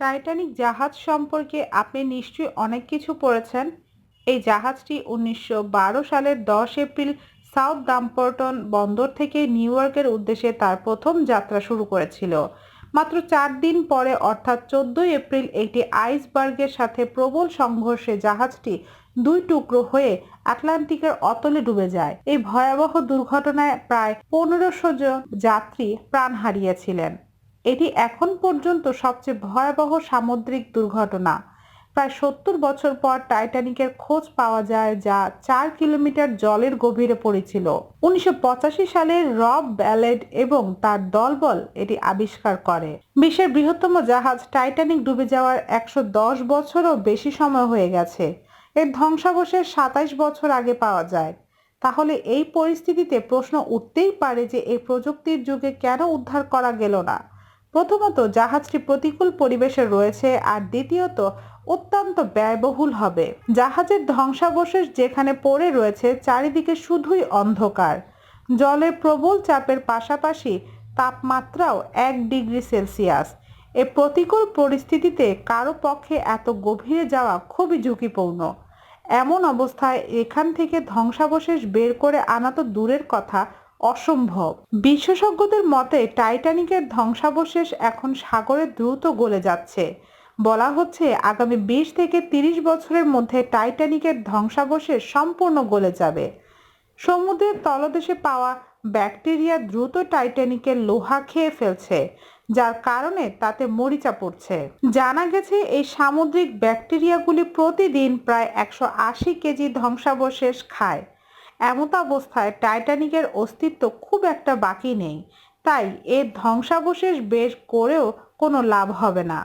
Titanic জাহাজ সম্পর্কে আপনি নিশ্চয়ই অনেক কিছু পড়েছেন। এই জাহাজটি উনিশশো বারো সালের দশ এপ্রিল সাউথ দাম্পটন বন্দর থেকে নিউ ইয়র্কের উদ্দেশ্যে তার প্রথম যাত্রা শুরু করেছিল। মাত্র চার দিন পরে, অর্থাৎ চোদ্দই এপ্রিল, একটি আইসবার্গের সাথে প্রবল সংঘর্ষে জাহাজটি দুই টুকরো হয়ে আটলান্টিকের অতলে ডুবে যায়। এই ভয়াবহ দুর্ঘটনায় প্রায় পনেরোশো জন যাত্রী প্রাণ হারিয়েছিলেন। এটি এখন পর্যন্ত সবচেয়ে ভয়াবহ সামুদ্রিক দুর্ঘটনা। প্রায় সত্তর বছর পর টাইটানিকের খোঁজ পাওয়া যায় যা চার কিলোমিটার জলের গভীরে পড়েছিল। উনিশশো সালে রব ব্যালেড এবং তার দলবল এটি আবিষ্কার করে। বিশ্বের বৃহত্তম জাহাজ টাইটানিক ডুবে যাওয়ার একশো দশ বছরও বেশি সময় হয়ে গেছে। এর ধ্বংসাবশেষ সাতাইশ বছর আগে পাওয়া যায়। তাহলে এই পরিস্থিতিতে প্রশ্ন উঠতেই পারে যে এই প্রযুক্তির যুগে কেন উদ্ধার করা গেল না? প্রথমত, জাহাজটি প্রতিকূল পরিবেশে রয়েছে আর দ্বিতীয়ত, অত্যন্ত ব্যয়বহুল হবে। জাহাজের ধ্বংসাবশেষ যেখানে পড়ে রয়েছে চারিদিকে শুধুই অন্ধকার। জলের প্রবল চাপের পাশাপাশি তাপমাত্রাও এক ডিগ্রি সেলসিয়াস। এ প্রতিকূল পরিস্থিতিতে কারও পক্ষে এত গভীরে যাওয়া খুবই ঝুঁকিপূর্ণ। এমন অবস্থায় এখান থেকে ধ্বংসাবশেষ বের করে আনা তো দূরের কথা অসম্ভব। বিশেষজ্ঞদের মতে, টাইটানিকের ধ্বংসাবশেষ এখন সাগরে দ্রুত গলে যাচ্ছে। বলা হচ্ছে, আগামী বিশ থেকে তিরিশ বছরের মধ্যে টাইটানিকের ধ্বংসাবশেষ সম্পূর্ণ গলে যাবে। সমুদ্রের তলদেশে পাওয়া ব্যাকটেরিয়া দ্রুত টাইটানিকের লোহা খেয়ে ফেলছে, যার কারণে তাতে মরিচা পড়ছে। জানা গেছে, এই সামুদ্রিক ব্যাকটেরিয়াগুলি প্রতিদিন প্রায় একশো আশি কেজি ধ্বংসাবশেষ খায়। এমত অবস্থায় টাইটানিকের অস্তিত্ব খুব একটা বাকি নেই। তাই এর ধ্বংসাবশেষ বের করেও কোনো লাভ হবে না।